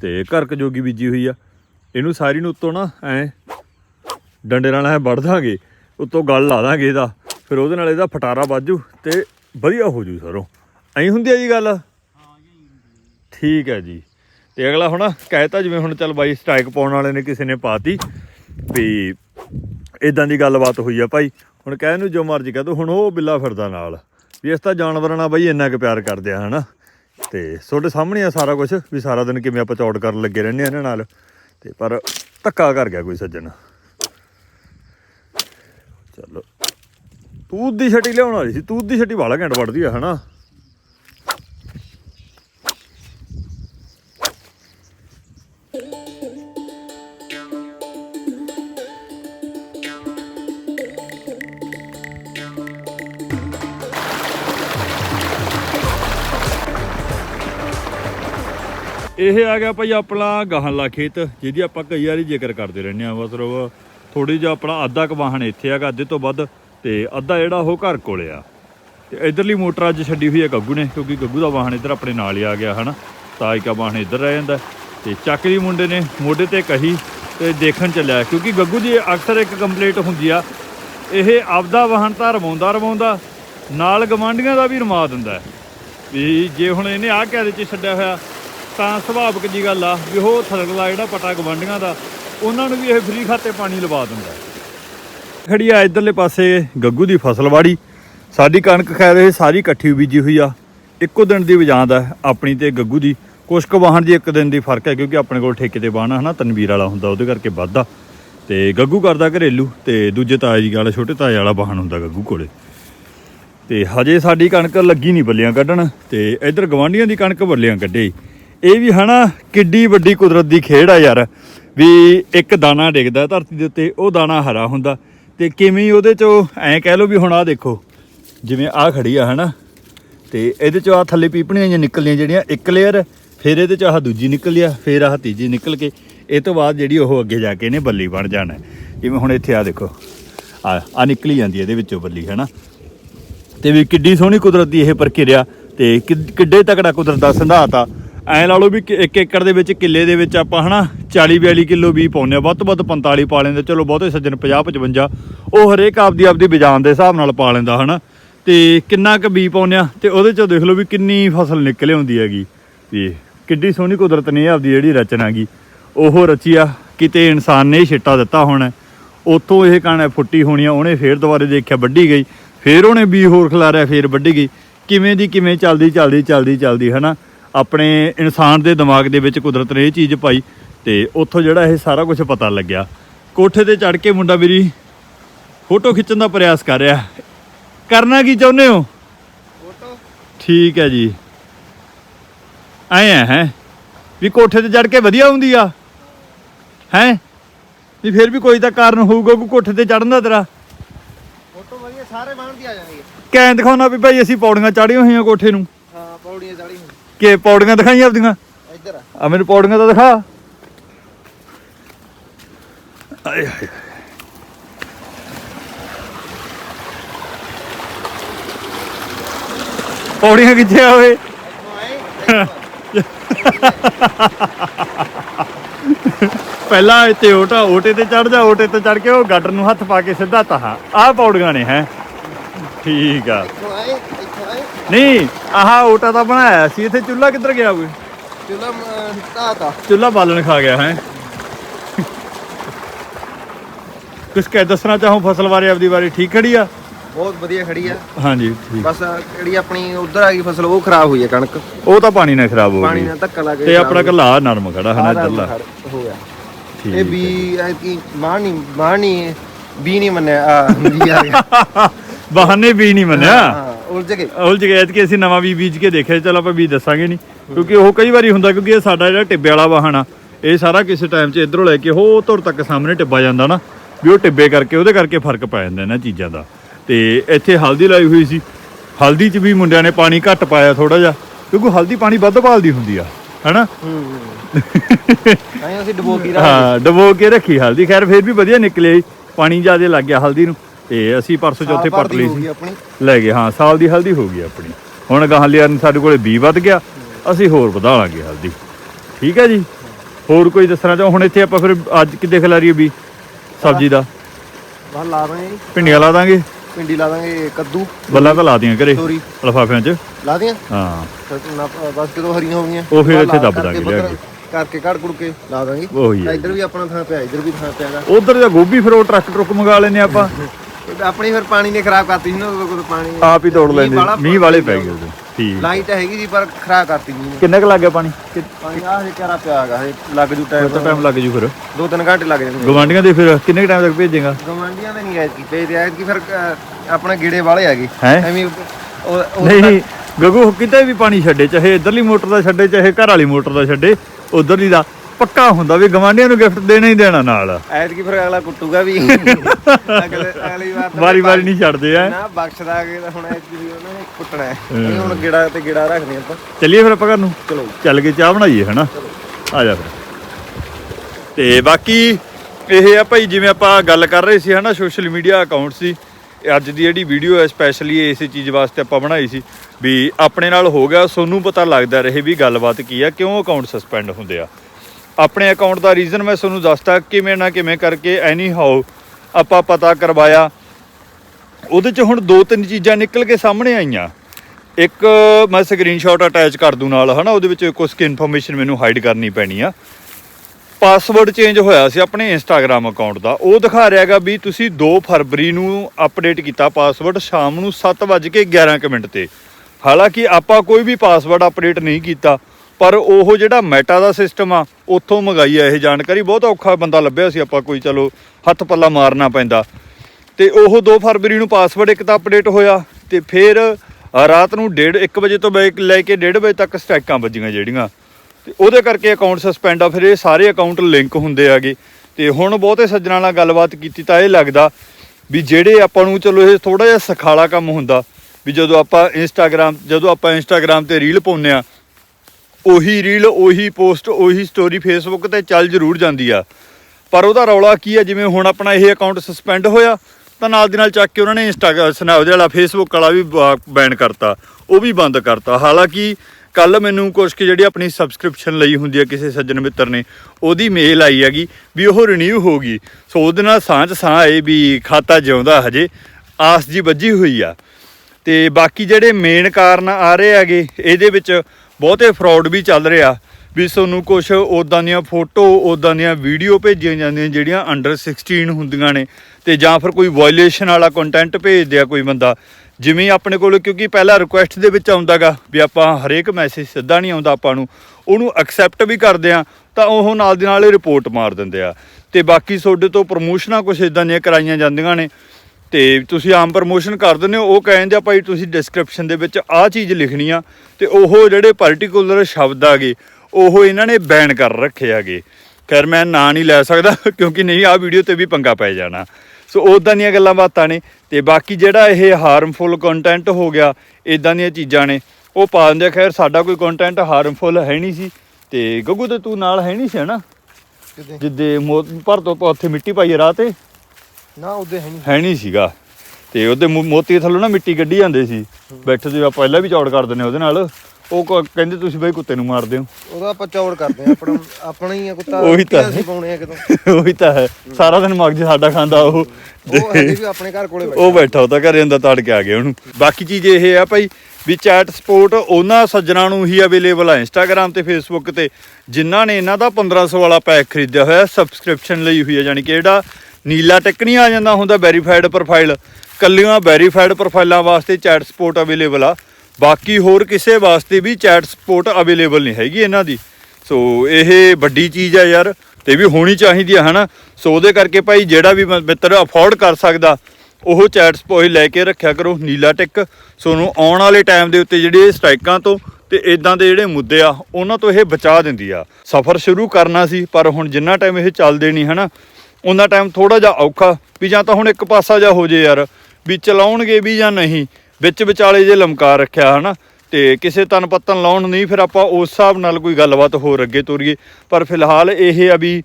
ਤੇ ਘਰਕ ਜੋਗੀ ਬੀਜੀ ਹੋਈ ਆ। ਇਹਨੂੰ ਸਾਰੀ ਨੂੰ ਉੱਤੋਂ ਨਾ ਐ ਡੰਡੇ ਨਾਲ ਐ ਵੜ ਦਾਂਗੇ ਉੱਤੋਂ ਗਲ ਲਾ ਦਾਂਗੇ ਇਹਦਾ। ਫਿਰ ਉਹਦੇ ਨਾਲ ਇਹਦਾ ਫਟਾਰਾ ਵੱਜੂ ਤੇ ਵਧੀਆ ਹੋ ਜੂ ਸਰੋਂ। ਐਂ ਹੁੰਦੀ ਆ ਜੀ ਗੱਲ? ਠੀਕ ਹੈ ਜੀ। ਤੇ ਅਗਲਾ ਹੁਣ ਕਹਿਤਾ ਜਿਵੇਂ ਹੁਣ ਚੱਲ ਬਾਈ ਸਟ੍ਰਾਈਕ ਪਾਉਣ ਵਾਲੇ ਨੇ ਕਿਸੇ ਨੇ ਪਾਤੀ ਵੀ ਇਦਾਂ ਦੀ ਗੱਲਬਾਤ ਹੋਈ ਆ ਭਾਈ। ਹੁਣ ਕਹਿ ਨੂੰ ਜੋ ਮਰਜ਼ੀ ਕਹਿ ਦੋ, ਹੁਣ ਉਹ ਬਿੱਲਾ ਫਿਰਦਾ ਨਾਲ। ਵੀ ਇਸ ਤਾਂ ਜਾਨਵਰਾਂ ਨਾਲ ਬਾਈ ਇੰਨਾ ਕੁ ਪਿਆਰ ਕਰਦੇ ਆ, ਹਨਾ? ਤੇ ਤੁਹਾਡੇ ਸਾਹਮਣੇ ਆ ਸਾਰਾ ਕੁਝ ਵੀ ਸਾਰਾ ਦਿਨ ਕਿਵੇਂ ਆਪਾਂ ਚੌੜ ਕਰਨ ਲੱਗੇ ਰਹਿੰਦੇ ਆ ਇਹਨਾਂ ਨਾਲ। ਤੇ ਪਰ ਧੱਕਾ ਕਰ ਗਿਆ ਕੋਈ ਸੱਜਣ। ਚਲੋ। ਤੂਤ ਦੀ ਛਟੀ ਲਿਆਉਣ ਵਾਲੀ ਸੀ, ਤੂਤ ਦੀ ਛਟੀ ਵਾਲਾ ਘੰਟ ਵੜਦੀ ਆ, ਹਨਾ? ਇਹ ਆ ਗਿਆ ਭਾਈ ਆਪਣਾ ਗਾਹਲਾ ਖੇਤ, ਜਿਹਦੀ ਆਪਾਂ ਕਈ ਵਾਰੀ ਜ਼ਿਕਰ ਕਰਦੇ ਰਹਿੰਦੇ ਆ ਮਤਲਬ ਥੋੜੀ ਜਿਹਾ ਆਪਣਾ ਅੱਧਾ ਕੁ ਵਾਹਣ ਇੱਥੇ ਹੈਗਾ ਅੱਧੇ ਤੋਂ ਵੱਧ, ਤੇ ਅੱਧਾ ਜਿਹੜਾ ਉਹ ਘਰ ਕੋਲੇ ਆ। ਤੇ ਇਧਰਲੀ ਮੋਟਰ ਅੱਜ ਛੱਡੀ ਹੋਈ ਹੈ ਗੱਗੂ ਨੇ, ਕਿਉਂਕਿ ਗੱਗੂ ਦਾ ਵਾਹਣ ਇੱਧਰ ਆਪਣੇ ਨਾਲ ਹੀ ਆ ਗਿਆ, ਹਨਾ? ਤਾਂ ਇੱਕ ਵਾਹਣ ਇੱਧਰ ਰਹਿ ਜਾਂਦਾ। ਤੇ ਚੱਕਰੀ ਮੁੰਡੇ ਨੇ ਮੋਢੇ ਤੇ ਕਹੀ ਤੇ ਦੇਖਣ ਚੱਲਿਆ ਕਿਉਂਕਿ ਗੱਗੂ ਦੀ ਅਕਸਰ ਇੱਕ ਕੰਪਲੀਟ ਹੁੰਦੀ ਆ, ਇਹ ਆਪਦਾ ਵਾਹਨ ਤਾਂ ਰਵਾਉਂਦਾ ਰਵਾਉਂਦਾ ਨਾਲ ਗਵਾਂਡੀਆਂ ਦਾ ਵੀ ਰਮਾ ਦਿੰਦਾ ਵੀ ਜੇ ਹੁਣ ਇਹਨੇ ਆਹ ਘਰ 'ਚ ਛੱਡਿਆ ਹੋਇਆ, ਤਾਂ ਸੁਭਾਵਿਕ ਜੀ ਗੱਲ ਆ ਵੀ ਉਹ ਥਰਗਲਾ ਜਿਹੜਾ ਪਟਾ ਗਵਾਂਡੀਆਂ ਦਾ, ਉਹਨਾਂ ਨੂੰ ਵੀ ਇਹ ਫਰੀ ਖਾਤੇ ਪਾਣੀ ਲਵਾ ਦਿੰਦਾ ਹੈ। ਖੜੀ ਆ ਇਧਰਲੇ ਪਾਸੇ ਗੱਗੂ ਦੀ ਫਸਲ ਵਾੜੀ ਸਾਡੀ ਕਣਕ ਖੈਰ, ਇਹ ਸਾਰੀ ਇਕੱਠੀ ਬੀਜੀ ਹੋਈ ਆ। ਇੱਕੋ ਦਿਨ ਦੀ ਵਜਾਂਦ ਆ ਆਪਣੀ ਤੇ ਗੱਗੂ ਦੀ। ਕੁਛ ਕੁ ਵਾਹਣ ਦੀ ਇੱਕ ਦਿਨ ਦੀ ਫ਼ਰਕ ਹੈ ਕਿਉਂਕਿ ਆਪਣੇ ਕੋਲ ਠੇਕੇ ਤੇ ਵਾਹਣ ਆ, ਹਨਾ, ਤਨਵੀਰ ਵਾਲਾ ਹੁੰਦਾ, ਉਹਦੇ ਕਰਕੇ ਵੱਧਦਾ। ਤੇ ਗੱਗੂ ਕਰਦਾ ਘਰੇਲੂ, ਤੇ ਦੂਜੇ ਤਾਏ ਜੀ ਵਾਲਾ, ਛੋਟੇ ਤਾਏ ਵਾਲਾ ਵਾਹਨ ਹੁੰਦਾ ਗੱਗੂ ਕੋਲੇ। ਤੇ ਹਜੇ ਸਾਡੀ ਕਣਕ ਲੱਗੀ ਨਹੀਂ ਬੱਲਿਆਂ ਕੱਢਣ, ਤੇ ਇੱਧਰ ਗਵਾਂਡੀਆਂ ਦੀ ਕਣਕ ਬੱਲਿਆਂ ਕੱਢੇ। ਇਹ ਵੀ, ਹਨਾ, ਕਿੱਡੀ ਵੱਡੀ ਕੁਦਰਤ ਦੀ ਖੇਡ ਆ ਯਾਰ, ਵੀ ਇੱਕ ਦਾਣਾ ਡਿੱਗਦਾ ਧਰਤੀ ਦੇ ਉੱਤੇ, ਉਹ ਦਾਣਾ ਹਰਾ ਹੁੰਦਾ। ਤੇ ਕਿਵੇਂ ਉਹਦੇ ਚੋਂ, ਐਂ ਕਹਿ ਲਓ ਵੀ ਹੁਣ ਆਹ ਦੇਖੋ, ਜਿਵੇਂ ਆਹ ਖੜੀ ਆ, ਹਨਾ। ਤੇ ਇਹਦੇ ਚੋਂ ਆ ਥੱਲੇ ਪੀਪਣੀਆਂ ਜਿਹੀਆਂ ਨਿਕਲਦੀਆਂ ਜਿਹੜੀਆਂ, ਇੱਕ ਲੇਅਰ ਫਿਰ ਇਹਦੇ ਚ ਆਹ ਦੂਜੀ ਨਿਕਲੀ ਆ ਫਿਰ ਆਹ ਤੀਜੀ ਨਿਕਲ ਕੇ, ਇਹ ਤੋਂ ਬਾਅਦ ਜਿਹੜੀ ਉਹ ਅੱਗੇ ਜਾ ਕੇ ਇਹਨੇ ਬੱਲੀ ਬਣ ਜਾਣਾ ਜਿਵੇਂ ਹੁਣ ਇੱਥੇ ਆ ਦੇਖੋ ਆ ਆ ਨਿਕਲੀ ਜਾਂਦੀ ਇਹਦੇ ਵਿੱਚੋਂ ਬੱਲੀ, ਹੈ ਨਾ? ਤੇ ਵੀ ਕਿੱਡੀ ਸੋਹਣੀ ਕੁਦਰਤ ਦੀ ਇਹ ਪ੍ਰਕਿਰਿਆ, ਤੇ ਕਿ- ਕਿੱਡੇ ਤਕੜਾ ਕੁਦਰਤ ਦਾ ਸੰਧਾਤ ਆ। ਐ ਲਾ ਲਓ ਵੀ ਇੱਕ ਏਕੜ ਦੇ ਵਿੱਚ, ਕਿੱਲੇ ਦੇ ਵਿੱਚ ਆਪਾਂ ਹਨਾ 40 42 ਕਿਲੋ ਵੀ ਪਾਉਂਦੇ ਆ ਵੱਧ ਤੋਂ ਵੱਧ 45 ਪਾ ਲੈਂਦੇ ਚਲੋ ਬਹੁਤੇ ਸੱਜਣ 50 55 ਉਹ ਹਰੇਕ ਆਪਦੀ ਆਪਦੀ ਬਿਜਾਨ ਦੇ ਹਿਸਾਬ ਨਾਲ ਪਾ ਲੈਂਦਾ ਹਨਾ ਤੇ ਕਿੰਨਾ ਕੁ ਬੀ ਪਾਉਂਦੇ ਆ ਤੇ ਉਹਦੇ ਚੋਂ ਦੇਖ ਲਓ ਵੀ ਕਿੰਨੀ ਫਸਲ ਨਿਕਲ ਆਉਂਦੀ ਹੈਗੀ। ਵੀ ਕਿੱਡੀ ਸੋਹਣੀ ਕੁਦਰਤ ਨੇ ਆਪਦੀ ਜਿਹੜੀ ਰਚਨਾ ਗੀ ਉਹ ਰਚੀ ਆ ਕਿਤੇ ਇਨਸਾਨ ਨੇ ਛਿੱਟਾ ਦਿੱਤਾ ਹੋਣਾ ਉੱਥੋਂ ਇਹ ਕਣ ਫੁੱਟੀ ਹੋਣੀ ਆ ਉਹਨੇ ਫੇਰ ਦੁਬਾਰੇ ਦੇਖਿਆ ਵੱਢੀ ਗਈ। ਫੇਰ ਉਹਨੇ ਬੀ ਹੋਰ ਖਿਲਾਰਿਆ ਫੇਰ ਵੱਢੀ ਗਈ। ਕਿਵੇਂ ਦੀ ਕਿਵੇਂ ਚੱਲਦੀ ਚੱਲਦੀ ਚੱਲਦੀ ਚੱਲਦੀ ਹਨਾ? ਆਪਣੇ ਇਨਸਾਨ ਦੇ ਦਿਮਾਗ ਦੇ ਵਿੱਚ ਕੁਦਰਤ ਨੇ ਇਹ ਚੀਜ਼ ਪਾਈ ਤੇ ਉੱਥੋਂ ਜਿਹੜਾ ਇਹ ਸਾਰਾ ਕੁਝ ਪਤਾ ਲੱਗਿਆ। ਕੋਠੇ ਤੇ ਚੜ ਕੇ ਮੁੰਡਾ ਮੇਰੀ ਫੋਟੋ ਖਿੱਚਣ ਦਾ ਪ੍ਰਯਾਸ ਕਰ ਰਿਹਾ। ਕਰਨਾ ਕੀ ਚਾਹੁੰਦੇ ਹੋ? ਫੋਟੋ। ਠੀਕ ਹੈ ਜੀ। ਆ ਹੈ? ਵੀ ਕੋਠੇ ਤੇ ਚੜ ਕੇ ਵਧੀਆ ਹੁੰਦੀ ਆ। ਹੈ? ਵੀ ਫਿਰ ਵੀ ਕੋਈ ਤਾਂ ਕਾਰਨ ਹੋਊਗਾ ਕਿ ਕੋਠੇ ਤੇ ਚੜਨ ਦਾ ਤੇਰਾ। ਫੋਟੋ ਵਧੀਆ ਸਾਰੇ ਬਾਣ ਦੀ ਆ ਜਾਣਗੇ। ਕਹਿ ਦਿਖਾਉਣਾ ਵੀ ਭਾਈ ਅਸੀਂ ਪੌੜੀਆਂ ਚਾੜੀਆਂ ਹੋਈਆਂ ਕੋਠੇ ਨੂੰ। ਹਾਂ ਪੌੜੀਆਂ ਚਾੜੀ ਕਿ ਪੌੜੀਆਂ ਦਿਖਾਈਆਂ ਆਪਦੀਆਂ? ਇੱਧਰ ਆ। ਮੈਨੂੰ ਪੌੜੀਆਂ ਤਾਂ ਦਿਖਾ। ਆਏ ਹਾਏ। ਪੌੜੀਆਂ ਕਿੱਥੇ ਆ ਓਏ? ਇੱਥੋਂ ਆਏ ਪਹਿਲਾਂ ਇੱਥੇ ਓਟਾ ਓਟੇ ਤੇ ਚੜ ਜਾ ਓਟੇ ਤੇ ਚੜ ਕੇ ਉਹ ਗੱਡਰ ਨੂੰ ਹੱਥ ਪਾ ਕੇ ਸਿੱਧਾ ਤਹਾ ਆਹ ਪੌੜੀਆਂ ਨੇ ਹੈ। ਠੀਕ ਆ। ਨਹੀਂ ਆਹ ਓਟਾ ਤਾਂ ਬਣਾਇਆ ਸੀ। ਇੱਥੇ ਚੁੱਲ੍ਹਾ ਕਿੱਧਰ ਗਿਆ ਤਾ। ਚੁੱਲ੍ਹਾ ਬਾਲਣ ਖਾ ਗਿਆ ਹੈ। ਕੁਛ ਕਹਿ ਦੱਸਣਾ ਚਾਹੋ ਫਸਲ ਬਾਰੇ ਆਪਦੀ ਬਾਰੇ? ਠੀਕ ਖੜੀ ਆ? ਬਹੁਤ ਵਧੀਆ ਖੜੀ ਆ। ਹਾਂਜੀ ਠੀਕ। ਬਸ ਜਿਹੜੀ ਆਪਣੀ ਉਧਰ ਆ ਗਈ ਫਸਲ ਉਹ ਖਰਾਬ ਹੋਈ ਹੈ ਕਣਕ। ਉਹ ਤਾਂ ਪਾਣੀ ਨਾਲ ਖਰਾਬ ਹੋ ਪਾਣੀ ਗਈ। ਨਾਲ ਧੱਕਾ ਲੱਗ ਗਿਆ ਤੇ ਆਪਣਾ ਕੱਲਾ ਨਰਮ ਖੜਾ ਹੈ ਨਾ ਇਧਰਲਾ। ਹੋ ਗਿਆ। ਠੀਕ ਇਹ ਵੀ ਐਤਕੀ ਬਾਣ ਨਹੀਂ ਬਾਣ ਨਹੀਂ ਮੰਨਿਆ। ਆ ਬੀ ਆ ਗਿਆ। ਬਹਾਨੇ ਵੀ ਨਹੀਂ ਮੰਨਿਆ। ਹਾਂ ਉਲਝ ਗਏ। ਉਲਝ ਗਏ। ਕਿ ਅਸੀਂ ਨਵਾਂ ਵੀ ਬੀਜ ਕੇ ਦੇਖਿਆ। ਚਲ ਆਪਾਂ ਵੀ ਦੱਸਾਂਗੇ ਨਹੀਂ। ਕਿਉਂਕਿ ਉਹ ਕਈ ਵਾਰੀ ਹੁੰਦਾ ਕਿਉਂਕਿ ਇਹ ਸਾਡਾ ਜਿਹੜਾ ਟਿੱਬੇ ਵਾਲਾ ਵਾਹਣ ਆ ਇਹ ਸਾਰਾ ਕਿਸੇ ਟਾਈਮ 'ਚ ਇਧਰੋਂ ਲੈ ਕੇ ਉਹ ਧੁਰ ਤੱਕ ਸਾਹਮਣੇ ਟਿੱਬਾ ਜਾਂਦਾ ਨਾ ਵੀ ਉਹ ਟਿੱਬੇ ਕਰਕੇ ਉਹਦੇ ਕਰਕੇ ਫ਼ਰਕ ਪੈ ਜਾਂਦਾ ਇਹਨਾਂ ਚੀਜ਼ਾਂ ਦਾ। ਤੇ ਇੱਥੇ ਹਲਦੀ ਲਾਈ ਹੋਈ ਸੀ। ਹਲਦੀ 'ਚ ਵੀ ਮੁੰਡਿਆਂ ਨੇ ਪਾਣੀ ਘੱਟ ਪਾਇਆ ਥੋੜਾ ਜਿਹਾ ਕਿਉਂਕਿ ਹਲਦੀ ਪਾਣੀ ਵੱਧ ਭਾਲਦੀ ਹੁੰਦੀ ਆ ਹੈਨਾ? ਅਸੀਂ ਡਬੋ ਕੀ ਰੱਖ। ਹਾਂ ਡਬੋ ਕੇ ਰੱਖੀ ਹਲਦੀ। ਖੈਰ ਫੇਰ ਵੀ ਵਧੀਆ ਨਿਕਲੇ ਪਾਣੀ ਜ਼ਿਆਦੇ ਲੱਗ ਗਿਆ ਹਲਦੀ ਨੂੰ ਤੇ ਅਸੀਂ ਪਰਸੋਂ ਚੌਥੇ ਪੱਟ ਲਈ ਸੀ। ਲੈ ਗਏ ਹਾਂ ਸਾਲ ਦੀ ਹਲਦੀ ਹੋ ਗਈ ਆਪਣੀ। ਹੁਣ ਗਾਹਾਂ ਲਿਆ ਸਾਡੇ ਕੋਲੇ ਬੀ ਵੱਧ ਗਿਆ ਅਸੀਂ ਹੋਰ ਵਧਾ ਲਾਂਗੇ ਹਲਦੀ। ਠੀਕ ਹੈ ਜੀ? ਹੋਰ ਕੋਈ ਦੱਸਣਾ ਚਾਹੋ? ਹੁਣ ਇੱਥੇ ਆਪਾਂ ਫਿਰ ਅੱਜ ਕਿੱਦੇ ਖਿਲਾਰੀਏ ਵੀ ਸਬਜ਼ੀ ਦਾ? ਬਾਹਰ ਲਾ ਜੀ। ਭਿੰਡੀਆਂ ਲਾ ਦਾਂਗੇ? ਪਿੰਡੀ ਲਾ ਦਾਂਗੇ ਕੱਦੂ। ਬੱਲਾਂ ਤਾਂ ਲਾ ਦੀਆਂ ਘਰੇ ਤੋਰੀ। ਲਫਾਫਿਆਂ 'ਚ। ਲਾ ਦੀਆਂ? ਹਾਂ। ਫਿਰ ਨਾ- ਬਸ ਜਦੋਂ ਹਰੀਆਂ ਹੋ ਗਈਆਂ ਉਹ ਫਿਰ ਇੱਥੇ ਦੱਬ ਦਾਂਗੇ ਲਿਆ ਕੇ। ਕਰਕੇ ਕੱਢ ਕੁੜ ਕੇ ਲਾ ਦਾਂਗੇ। ਉਹੀ ਹੈ। ਇੱਧਰ ਵੀ ਆਪਣਾ ਥਾਂ ਪਿਆ ਇੱਧਰ ਵੀ ਥਾਂ ਪਿਆਗਾ ਉਧਰ ਦਾ ਗੋਭੀ ਫਿਰ ਉਹ ਟਰੱਕ ਟਰੁੱਕ ਮੰਗਾ ਲੈਨੇ ਆਪਾਂ। ਆਪਣੀ ਫਿਰ ਪਾਣੀ ਨੇ ਖਰਾਬ ਕਰਤੀ ਸੀ ਨਾ ਉਦੋਂ ਕੋਲ ਪਾਣੀ ਆਪ ਹੀ ਤੋੜ ਲੈਂਦੇ। ਵਾਲਾ ਮੀਂਹ ਵਾਲੇ ਪੈ ਗਏ ਉਦੋਂ। ਠੀਕ। ਲਾਈਟ ਹੈਗੀ ਸੀ ਪਰ ਖਰਾਬ ਕਰਤੀ ਮੀਂਹ ਨੇ ਕਿੰਨੇ ਕੁ ਲੱਗ ਗਿਆ ਪਾਣੀ? ਪਾਣੀ ਆ ਜੇ ਕਿਹੜਾ ਪਿਆਗਾ ਇਹ ਲੱਗ ਜੂ ਟਾਈਮ ਟਾਈਮ ਲੱਗ ਜੂ ਫਿਰ। ਦੋ ਤਿੰਨ ਘੰਟੇ ਲੱਗ ਜਾਣਗੇ ਗਵਾਂਡੀਆਂ ਦੇ ਫਿਰ ਕਿੰਨੇ ਟਾਈਮ ਤੱਕ ਭੇਜੇਗਾ? ਗਵਾਂਡੀਆਂ ਦੇ ਨਹੀਂ ਐਤਕੀ ਭੇਜਦੇ ਐਤਕੀ ਫਿਰ ਅਹ, ਆਪਣੇ ਗੇੜੇ ਵਾਲੇ ਹੈਗੇ ਹੈਂ? ਐਵੇਂ ਉਹ- ਉਹ- ਨਹੀਂ ਗਗੂ ਕਿਤੇ ਵੀ ਪਾਣੀ ਛੱਡੇ ਚਾਹੇ ਇਧਰਲੀ ਮੋਟਰ ਦਾ ਛੱਡੇ ਚਾਹੇ ਘਰ ਵਾਲੀ ਮੋਟਰ ਦਾ ਛੱਡੇ ਉਧਰਲੀ ਦਾ ਪੱਕਾ ਹੁੰਦਾ ਵੀ ਗਵਾਂਢੀਆਂ ਨੂੰ ਗਿਫਟ ਦੇਣਾ ਹੀ ਦੇਣਾ ਨਾਲ। ਐਤਕੀ ਫਿਰ ਅਗਲਾ ਕੁੱਟੂਗਾ ਵੀ। ਅਗਲੇ ਅਗਲੀ ਵਾਰ ਤਾਂ ਵਾਰੀ ਵਾਰੀ ਨਹੀਂ ਛੱਡਦੇ ਐ ਨਾ ਬਖਸ਼ਦਾ ਅਗੇ ਤਾਂ ਹੁਣ ਐਤਕੀ ਵੀ ਉਹਨਾਂ ਨੇ ਕੁੱਟਣਾ ਹੈ। ਨਹੀਂ ਹੁਣ ਗੇੜਾ ਤੇ ਗੇੜਾ ਰੱਖਦੇ ਆਪਾਂ। ਚੱਲੀਏ ਫਿਰ ਆਪਾਂ ਘਰ ਨੂੰ? ਚਲੋ। ਚੱਲ ਕੇ ਚਾਹ ਬਣਾਈਏ ਹਨਾ? ਆ ਜਾ ਫਿਰ। ਤੇ ਬਾਕੀ ਇਹ ਆ ਭਾਈ, ਜਿਵੇਂ ਆਪਾਂ ਗੱਲ ਕਰ ਰਹੇ ਸੀ ਹਨਾ ਸੋਸ਼ਲ ਮੀਡੀਆ ਅਕਾਊਂਟ ਸੀ। ਅੱਜ ਦੀ ਜਿਹੜੀ ਵੀਡੀਓ ਹੈ ਸਪੈਸ਼ਲੀ ਇਸੇ ਚੀਜ਼ ਵਾਸਤੇ ਆਪਾਂ ਬਣਾਈ ਸੀ ਵੀ ਆਪਣੇ ਨਾਲ ਹੋ ਗਿਆ, ਸੋਨੂੰ ਪਤਾ ਲੱਗਦਾ ਰਹੇ ਵੀ ਗੱਲਬਾਤ ਕੀ ਆ, ਕਿਉਂ ਅਕਾਊਂਟ ਸਸਪੈਂਡ ਹੁੰਦੇ ਆ। ਆਪਣੇ ਅਕਾਊਂਟ ਦਾ ਰੀਜ਼ਨ ਮੈਂ ਤੁਹਾਨੂੰ ਦੱਸਤਾ, ਕਿਵੇਂ ਨਾ ਕਿਵੇਂ ਕਰਕੇ ਐਨੀ ਹਾਓ ਆਪਾਂ ਪਤਾ ਕਰਵਾਇਆ। ਉਹਦੇ ਚ ਹੁਣ ਦੋ ਤਿੰਨ ਚੀਜ਼ਾਂ ਨਿਕਲ ਕੇ ਸਾਹਮਣੇ ਆਈਆਂ। ਇੱਕ, ਮੈਂ ਸਕਰੀਨਸ਼ਾਟ ਅਟੈਚ ਕਰ ਦੂੰ ਨਾਲ, ਹਨਾ, ਉਹਦੇ ਵਿੱਚ ਕੁਝ ਕਿ ਇਨਫੋਰਮੇਸ਼ਨ ਮੈਨੂੰ ਹਾਈਡ ਕਰਨੀ ਪੈਣੀ ਆ। ਪਾਸਵਰਡ ਚੇਂਜ ਹੋਇਆ ਸੀ ਆਪਣੇ ਇੰਸਟਾਗ੍ਰam ਅਕਾਊਂਟ ਦਾ, ਉਹ ਦਿਖਾ ਰਿਹਾਗਾ ਵੀ ਤੁਸੀਂ 2 ਫਰਵਰੀ ਨੂੰ ਅਪਡੇਟ ਕੀਤਾ ਪਾਸਵਰਡ ਸ਼ਾਮ ਨੂੰ 7:11 ਕੁ ਮਿੰਟ ਤੇ। ਹਾਲਾਂਕਿ ਆਪਾਂ ਕੋਈ ਵੀ ਪਾਸਵਰਡ ਅਪਡੇਟ ਨਹੀਂ ਕੀਤਾ, ਪਰ ਉਹ ਜਿਹੜਾ ਮੈਟਾ ਦਾ ਸਿਸਟਮ ਆ, ਉੱਥੋਂ ਮੰਗਾਈ ਆ ਇਹ ਜਾਣਕਾਰੀ। ਬਹੁਤ ਔਖਾ ਬੰਦਾ ਲੱਭਿਆ ਸੀ ਆਪਾਂ ਕੋਈ, ਚਲੋ, ਹੱਥ ਪੱਲਾ ਮਾਰਨਾ ਪੈਂਦਾ। ਤੇ ਉਹ 2 ਫਰਵਰੀ ਨੂੰ ਪਾਸਵਰਡ ਇੱਕ ਤਾਂ ਅਪਡੇਟ ਹੋਇਆ, ਤੇ ਫਿਰ ਰਾਤ ਨੂੰ 1:30 1 ਵਜੇ ਤੋਂ ਲੈ- ਲੈ ਕੇ 1:30 ਵਜੇ ਤੱਕ ਸਟੈਕਾਂ ਵੱਜੀਆਂ ਜਿਹੜੀਆਂ। ਤੇ ਉਹਦੇ ਕਰਕੇ ਅਕਾਊਂਟ ਸਸਪੈਂਡ ਆ, ਫਿਰ ਇਹ ਸਾਰੇ ਅਕਾਊਂਟ ਲਿੰਕ ਹੁੰਦੇ ਆਗੇ ਤੇ ਹੁਣ ਬਹੁਤੇ ਸੱਜਣਾ ਨਾਲ ਗੱਲਬਾਤ ਕੀਤੀ ਤਾਂ ਇਹ ਲੱਗਦਾ ਵੀ ਜਿਹੜੇ ਆਪਾਂ ਨੂੰ ਚਲੋ ਇਹ ਥੋੜਾ ਜਿਹਾ ਸਖਾਲਾ ਕੰਮ ਹੁੰਦਾ, ਵੀ ਜਦੋਂ ਆਪਾਂ ਇੰਸਟਾਗ੍ਰam ਜਦੋਂ ਆਪਾਂ ਇੰਸਟਾਗ੍ਰam ਤੇ ਰੀਲ ਪਾਉਂਦੇ ਆ ਉਹੀ ਰੀਲ ਉਹੀ ਪੋਸਟ ਉਹੀ ਸਟੋਰੀ ਫੇਸਬੁੱਕ ਤੇ ਚੱਲ ਜ਼ਰੂਰ ਜਾਂਦੀ ਆ। ਪਰ ਉਹਦਾ ਰੌਲਾ ਕੀ ਆ? ਜਿਵੇਂ ਹੁਣ ਆਪਣਾ ਇਹ ਅਕਾਊਂਟ ਸਸਪੈਂਡ ਹੋਇਆ, ਤਾਂ ਨਾਲ ਦੀ ਨਾਲ ਚੱਕ ਕੇ ਉਹਨਾਂ ਨੇ ਇੰਸਟਾਗ੍ਰਾਮ ਸਨੈਪ ਵਾਲਾ ਫੇਸਬੁੱਕ ਵਾਲਾ ਵੀ ਬੈਨ ਕਰਤਾ, ਉਹ ਵੀ ਬੰਦ ਕਰਤਾ। ਹਾਲਾਂਕਿ ਕੱਲ ਮੈਨੂੰ ਕੁਛ ਕਿ ਜਿਹੜੀ ਆਪਣੀ ਸਬਸਕ੍ਰਿਪਸ਼ਨ ਲਈ ਹੁੰਦੀ ਹੈ ਕਿਸੇ ਸੱਜਣ ਮਿੱਤਰ ਨੇ, ਉਹਦੀ ਮੇਲ ਆਈ ਹੈਗੀ ਵੀ ਉਹ ਰਿਨਿਊ ਹੋ ਗਈ। ਸੋ ਉਹਦੇ ਨਾਲ ਸਾਂਝ ਸਾਂ ਆਏ ਵੀ ਖਾਤਾ ਜਿਉਂਦਾ ਹਜੇ, ਆਸ ਜੀ ਵੱਜੀ ਹੋਈ ਆ। ਤੇ ਬਾਕੀ ਜਿਹੜੇ ਮੇਨ ਕਾਰਨ ਆ ਰਹੇ ਹੈਗੇ, ਇਹਦੇ ਵਿੱਚ ਬਹੁਤੇ ਫਰਾਡ ਵੀ ਚੱਲ ਰਿਹਾ। ਵੀ ਤੁਹਾਨੂੰ ਕੁਝ ਉਦਾਂ ਦੀਆਂ ਫੋਟੋ ਉਦਾਂ ਦੀਆਂ ਵੀਡੀਓ ਭੇਜੀਆਂ ਜਾਂਦੀਆਂ ਜਿਹੜੀਆਂ ਅੰਡਰ 16 ਹੁੰਦੀਆਂ ਨੇ, ਤੇ ਜਾਂ ਫਿਰ ਕੋਈ ਵਾਇਓਲੇਸ਼ਨ ਵਾਲਾ ਕੰਟੈਂਟ ਭੇਜਦੇ ਆ ਕੋਈ ਬੰਦਾ। ਜਿਵੇਂ ਆਪਣੇ ਕੋਲ, ਕਿਉਂਕਿ ਪਹਿਲਾਂ ਰਿਕੁਐਸਟ ਦੇ ਵਿੱਚ ਆਉਂਦਾਗਾ ਵੀ ਆਪਾਂ ਹਰੇਕ ਮੈਸੇਜ ਸਿੱਧਾ ਨਹੀਂ ਆਉਂਦਾ ਆਪਾਂ ਨੂੰ, ਉਹਨੂੰ ਐਕਸੈਪਟ ਵੀ ਕਰਦੇ ਆ ਤਾਂ ਉਹ ਨਾਲ ਦੀ ਨਾਲ ਹੀ ਰਿਪੋਰਟ ਮਾਰ ਦਿੰਦੇ ਆ। ਤੇ ਬਾਕੀ ਤੁਹਾਡੇ ਤੋਂ ਪ੍ਰਮੋਸ਼ਨਾਂ ਕੁਝ ਇਦਾਂ ਦੀਆਂ ਕਰਾਈਆਂ ਜਾਂਦੀਆਂ ਨੇ। ਤੇ ਤੁਸੀਂ ਆਮ ਪ੍ਰਮੋਸ਼ਨ ਕਰ ਦਿੰਦੇ ਹੋ, ਉਹ ਕਹਿੰਦੇ ਆ ਭਾਈ ਤੁਸੀਂ ਡਿਸਕ੍ਰਿਪਸ਼ਨ ਦੇ ਵਿੱਚ ਆਹ ਚੀਜ਼ ਲਿਖਣੀ ਆ, ਤੇ ਉਹ ਜਿਹੜੇ ਪਾਰਟਿਕੂਲਰ ਸ਼ਬਦ ਆਗੇ, ਉਹ ਇਹਨਾਂ ਨੇ ਬੈਨ ਕਰ ਰੱਖੇ ਆਗੇ। ਖੈਰ, ਮੈਂ ਨਾਂ ਨਹੀਂ ਲੈ ਸਕਦਾ, ਕਿਉਂਕਿ ਨਹੀਂ, ਆਹ ਵੀਡੀਓ ਤੇ ਵੀ ਪੰਗਾ ਪੈ ਜਾਣਾ। ਸੋ ਉਦਾਂ ਦੀਆਂ ਗੱਲਾਂ ਬਾਤਾਂ ਨੇ ਤੇ ਬਾਕੀ ਜਿਹੜਾ ਇਹ ਹਾਰਮਫੁਲ ਕੰਟੈਂਟ ਹੋ ਗਿਆ ਇਦਾਂ ਦੀਆਂ ਚੀਜ਼ਾਂ ਨੇ ਉਹ ਪਾ ਦਿੰਦੇ। ਖੈਰ ਸਾਡਾ ਕੋਈ ਕੰਟੈਂਟ ਹਾਰਮਫੁਲ ਹੈ ਨਹੀਂ ਸੀ ਤੇ ਗੱਗੂ ਤੇ ਤੂੰ ਨਾਲ ਹੈ ਨਹੀਂ ਸੀ ਹਨਾ? ਜਿੱਦੇ ਭਰ ਤੋਂ ਉੱਥੇ ਮਿੱਟੀ ਪਾਈ ਰਾਹ ਤੇ? ਨਾ ਉਹਦੇ ਹੈ ਨਹੀਂ ਹੈ ਨਹੀਂ ਸੀਗਾ। ਤੇ ਉਹਦੇ ਮੋਤੀ ਥੱਲੋਂ ਨਾ ਮਿੱਟੀ ਕੱਢੀ ਜਾਂਦੇ ਸੀ। ਬੈਠੇ ਤੇ ਆਪਾਂ ਪਹਿਲਾਂ ਵੀ ਚੌੜ ਕਰ ਦਿੰਦੇ ਉਹਦੇ ਨਾਲ। ਉਹ ਕ- ਕਹਿੰਦੇ ਤੁਸੀਂ ਬਈ ਕੁੱਤੇ ਨੂੰ ਮਾਰਦੇ ਹੋ। ਉਹਦਾ ਆਪਾਂ ਚੌੜ ਕਰਦੇ ਆ ਆਪਣਾ ਆਪਣਾ ਹੀ ਆ ਕੁੱਤਾ ਉਹੀ ਤਾਂ ਅਸੀਂ ਪਾਉਣੇ ਆ ਕਿਤੋਂ। ਉਹੀ ਤਾਂ ਹੈ। ਸਾਰਾ ਦਿਨ ਮਗਜ ਸਾਡਾ ਖਾਂਦਾ ਉਹ। ਉਹ ਹਜੇ ਵੀ ਆਪਣੇ ਘਰ ਕੋਲੇ ਬੈਠਾ। ਉਹ ਬੈਠਾ ਉਹ ਤਾਂ ਘਰੇ ਅੰਦਰ ਤੜ ਕੇ ਆ ਗਿਆ ਉਹਨੂੰ। ਬਾਕੀ ਚੀਜ਼ ਇਹ ਆ ਭਾਈ ਵੀ ਚੈਟ ਸਪੋਰਟ ਉਹਨਾਂ ਸੱਜਣਾ ਨੂੰ ਹੀ ਅਵੇਲੇਬਲ ਆ ਇੰਸਟਾਗ੍ਰam ਤੇ ਫੇਸਬੁੱਕ ਤੇ ਜਿਨ੍ਹਾਂ ਨੇ ਇਹਨਾਂ ਦਾ 1500 ਵਾਲਾ ਪੈਕ ਖਰੀਦਿਆ ਹੋਇਆ। ਸਬਸਕ੍ਰਿਪਸ਼ਨ ਲਈ ਹੋਈ ਹੈ ਯਾਨੀ ਕਿ ਜਿਹੜਾ ਨੀਲਾ ਟਿਕ ਨਹੀਂ ਆ ਜਾਂਦਾ ਹੁੰਦਾ ਵੈਰੀਫਾਈਡ ਪ੍ਰੋਫਾਈਲ ਕੱਲੀਆਂ ਵੈਰੀਫਾਈਡ ਪ੍ਰੋਫਾਈਲਾਂ ਵਾਸਤੇ ਚੈਟ ਸਪੋਰਟ ਅਵੇਲੇਬਲ ਆ। ਬਾਕੀ ਹੋਰ ਕਿਸੇ ਵਾਸਤੇ ਵੀ ਚੈਟ ਸਪੋਰਟ ਅਵੇਲੇਬਲ ਨਹੀਂ ਹੈਗੀ ਇਹਨਾਂ ਦੀ। ਸੋ ਇਹ ਵੱਡੀ ਚੀਜ਼ ਆ ਯਾਰ, ਤੇ ਵੀ ਹੋਣੀ ਚਾਹੀਦੀ ਆ, ਹਨਾ? ਸੋ ਉਹਦੇ ਕਰਕੇ ਭਾਈ ਜਿਹੜਾ ਵੀ ਮ- ਮਿੱਤਰ ਅਫੋਰਡ ਕਰ ਸਕਦਾ, ਉਹ ਚੈਟ ਸਪੋਰਟ ਲੈ ਕੇ ਰੱਖਿਆ ਕਰੋ, ਨੀਲਾ ਟਿਕ। ਸੋਨੂੰ ਆਉਣ ਵਾਲੇ ਟਾਈਮ ਦੇ ਉੱਤੇ ਜਿਹੜੇ ਸਟ੍ਰਾਈਕਾਂ ਤੋਂ ਤੇ ਇਦਾਂ ਦੇ ਜਿਹੜੇ ਮੁੱਦੇ ਆ, ਉਹਨਾਂ ਤੋਂ ਇਹ ਬਚਾ ਦਿੰਦੀ ਆ। ਸਫ਼ਰ ਸ਼ੁਰੂ ਕਰਨਾ ਸੀ, ਪਰ ਹੁਣ ਜਿੰਨਾ ਟਾਈਮ ਇਹ ਚੱਲਦੇ ਨਹੀਂ, ਹਨਾ? ਉਹਨਾਂ ਟਾਈਮ ਥੋੜਾ ਜਿਹਾ ਔਖਾ, ਵੀ ਜਾਂ ਤਾਂ ਹੁਣ ਇੱਕ ਪਾਸਾ ਜਾ ਹੋ ਜੇ ਯਾਰ, ਵੀ ਚਲਾਉਣਗੇ ਵੀ ਜਾਂ ਨਹੀਂ। ਵਿੱਚ ਵਿਚਾਲੇ ਜੇ ਲਮਕਾ ਰੱਖਿਆ, ਹਨਾ? ਤੇ ਕਿਸੇ ਤਨ ਪੱਤਨ ਲਾਉਣ ਨਹੀਂ, ਫਿਰ ਆਪਾਂ ਉਸ ਹਿਸਾਬ ਨਾਲ ਕੋਈ ਗੱਲਬਾਤ ਹੋਰ ਅੱਗੇ ਤੋਰੀਏ। ਪਰ ਫਿਲਹਾਲ ਇਹ ਆ ਵੀ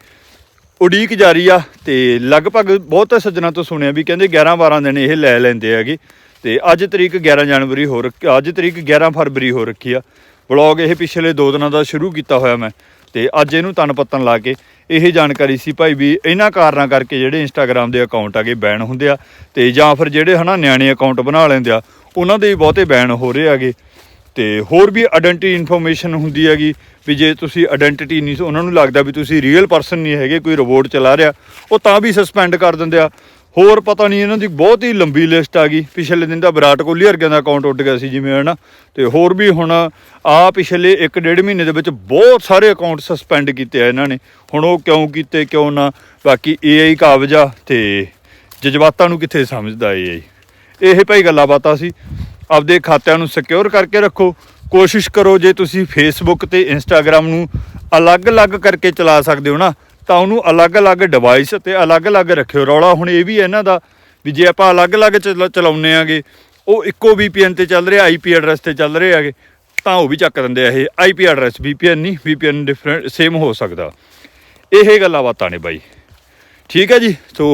ਉਡੀਕ ਜਾਰੀ ਆ ਤੇ ਲਗਭਗ ਬਹੁਤ ਸੱਜਣਾ ਤੋਂ ਸੁਣਿਆ ਵੀ ਕਹਿੰਦੇ 11 12 ਦਿਨ ਇਹ ਲੈ ਲੈਂਦੇ ਹੈਗੇ। ਤੇ ਅੱਜ ਤਰੀਕ 11 ਜਨਵਰੀ ਹੋ ਰੱਖੀ, ਅੱਜ ਤਰੀਕ 11 ਫਰਵਰੀ ਹੋ ਰੱਖੀ ਆ। ਵਲੌਗ ਇਹ ਪਿਛਲੇ 2 ਦਿਨਾਂ ਦਾ ਸ਼ੁਰੂ ਕੀਤਾ ਹੋਇਆ ਮੈਂ, ਤੇ ਅੱਜ ਇਹਨੂੰ ਤਨ ਪੱਤਨ ਲਾ ਕੇ ਇਹ ਜਾਣਕਾਰੀ ਸੀ ਭਾਈ ਵੀ ਇਹਨਾਂ ਕਾਰਨਾਂ ਕਰਕੇ ਜਿਹੜੇ ਇੰਸਟਾਗ੍ਰam ਦੇ ਅਕਾਊਂਟ ਆਗੇ ਬੈਨ ਹੁੰਦੇ ਆ, ਤੇ ਜਾਂ ਫਿਰ ਜਿਹੜੇ ਹਨਾ ਨਿਆਣੇ ਅਕਾਊਂਟ ਬਣਾ ਲੈਂਦੇ ਆ ਉਹਨਾਂ ਦੇ ਬਹੁਤੇ ਬੈਨ ਹੋ ਰਹੇ ਹੈਗੇ। ਤੇ ਹੋਰ ਵੀ ਆਇਡੈਂਟੀ ਇਨਫੋਰਮੇਸ਼ਨ ਹੁੰਦੀ ਹੈਗੀ ਵੀ ਜੇ ਤੁਸੀਂ ਆਇਡੈਂਟੀਟੀ ਨਹੀਂ ਉਹਨਾਂ ਨੂੰ ਲੱਗਦਾ ਵੀ ਤੁਸੀਂ ਰੀਅਲ ਪਰਸਨ ਨਹੀਂ ਹੈਗੇ, ਕੋਈ ਰੋਬੋਟ ਚਲਾ ਰਿਹਾ, ਉਹ ਤਾਂ ਵੀ ਸਸਪੈਂਡ ਕਰ ਦਿੰਦੇ ਆ। ਹੋਰ ਪਤਾ ਨਹੀਂ ਇਹਨਾਂ ਦੀ ਬਹੁਤ ਹੀ ਲੰਬੀ ਲਿਸਟ ਆ ਗਈ। ਪਿਛਲੇ ਦਿਨ ਦਾ ਵਿਰਾਟ ਕੋਹਲੀ ਵਰਗਿਆਂ ਦਾ ਅਕਾਊਂਟ ਉੱਡ ਗਿਆ ਸੀ ਜਿਵੇਂ, ਹਨਾ। ਤੇ ਹੋਰ ਵੀ ਹੁਣ ਆ ਪਿਛਲੇ 1.5 ਮਹੀਨੇ ਦੇ ਵਿੱਚ ਬਹੁਤ ਸਾਰੇ ਅਕਾਊਂਟ ਸਸਪੈਂਡ ਕੀਤੇ ਆ ਇਹਨਾਂ ਨੇ। ਹੁਣ ਉਹ ਕਿਉਂ ਕੀਤੇ, ਕਿਉਂ ਨਾ? ਬਾਕੀ AI ਕਾਬਜਾ ਤੇ ਜਜ਼ਬਾਤਾਂ ਨੂੰ ਕਿੱਥੇ ਸਮਝਦਾ AI ਇਹ ਭਾਈ ਗੱਲਾਂ ਬਾਤਾਂ ਸੀ। ਆਪਦੇ ਖਾਤਿਆਂ ਨੂੰ ਸਿਕਿਉਰ ਕਰਕੇ ਰੱਖੋ। ਕੋਸ਼ਿਸ਼ ਕਰੋ ਜੇ ਤੁਸੀਂ ਫੇਸਬੁੱਕ ਤੇ ਇੰਸਟਾਗ੍ਰam ਨੂੰ ਅਲੱਗ-ਅਲੱਗ ਕਰਕੇ ਚਲਾ ਸਕਦੇ ਹੋ ਨਾ, ਤਾਂ ਉਹਨੂੰ ਅਲੱਗ-ਅਲੱਗ ਡਿਵਾਈਸ ਤੇ ਅਲੱਗ-ਅਲੱਗ ਰੱਖਿਓ। ਰੌਲਾ ਹੁਣ ਇਹ ਵੀ ਇਹਨਾਂ ਦਾ ਵੀ ਜੇ ਆਪਾਂ ਅਲੱਗ-ਅਲੱਗ ਚਲਾ- ਚਲਾਉਂਦੇ ਆਗੇ, ਉਹ ਇੱਕੋ VPN ਤੇ ਚੱਲ ਰਿਹਾ IP ਐਡਰੈਸ ਤੇ ਚੱਲ ਰਹੇ ਆਗੇ, ਤਾਂ ਉਹ ਵੀ ਚੱਕ ਦਿੰਦੇ ਆ ਇਹ। IP ਐਡਰੈਸ VPN ਨਹੀਂ VPN ਡਿਫਰੈਂਟ ਸੇਮ ਹੋ ਸਕਦਾ। ਇਹ ਗੱਲਾਂ ਬਾਤਾਂ ਨੇ ਬਾਈ। ਠੀਕ ਹੈ ਜੀ, ਸੋ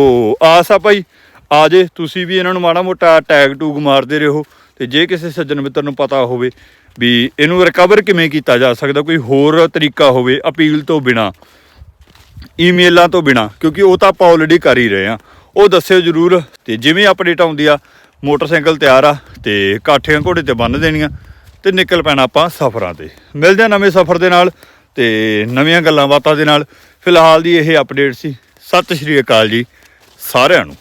ਆਸ ਆ ਭਾਈ। ਆ ਜੇ ਤੁਸੀਂ ਵੀ ਇਹਨਾਂ ਨੂੰ ਮਾੜਾ ਮੋਟਾ ਟੈਗ ਟੂਗ ਮਾਰਦੇ ਰਹੋ ਤੇ ਜੇ ਕਿਸੇ ਸੱਜਣ ਮਿੱਤਰ ਨੂੰ ਪਤਾ ਹੋਵੇ ਵੀ ਇਹਨੂੰ ਰਿਕਵਰ ਕਿਵੇਂ ਕੀਤਾ ਜਾ ਸਕਦਾ, ਕੋਈ ਹੋਰ ਤਰੀਕਾ ਹੋਵੇ ਅਪੀਲ ਤੋਂ ਬਿਨਾ, ਈਮੇਲਾਂ ਤੋਂ ਬਿਨਾ, ਕਿਉਂਕਿ ਉਹ ਤਾਂ ਆਪਾਂ ਆਲਰੇਡੀ ਕਰ ਹੀ ਰਹੇ ਆ ਉਹ ਦੱਸਿਓ ਜਰੂਰ ਤੇ ਜਿਵੇਂ ਅਪਡੇਟ ਆਉਂਦੀ ਆ, ਮੋਟਰਸਾਈਕਲ ਤਿਆਰ ਆ ਤੇ ਕਾਠੀਆਂ ਘੋੜੇ ਤੇ ਬੰਨ ਦੇਣੀਆਂ ਤੇ ਨਿਕਲ ਪੈਣਾ ਆਪਾਂ ਸਫ਼ਰਾਂ ਤੇ। ਮਿਲਦੇ ਆ ਨਵੇਂ ਸਫ਼ਰ ਦੇ ਨਾਲ ਤੇ ਨਵੀਆਂ ਗੱਲਾਂ ਬਾਤਾਂ ਦੇ ਨਾਲ। ਫਿਲਹਾਲ ਦੀ ਇਹ ਅਪਡੇਟ ਸੀ। ਸਤਿ ਸ਼੍ਰੀ ਅਕਾਲ ਜੀ ਸਾਰਿਆਂ ਨੂੰ।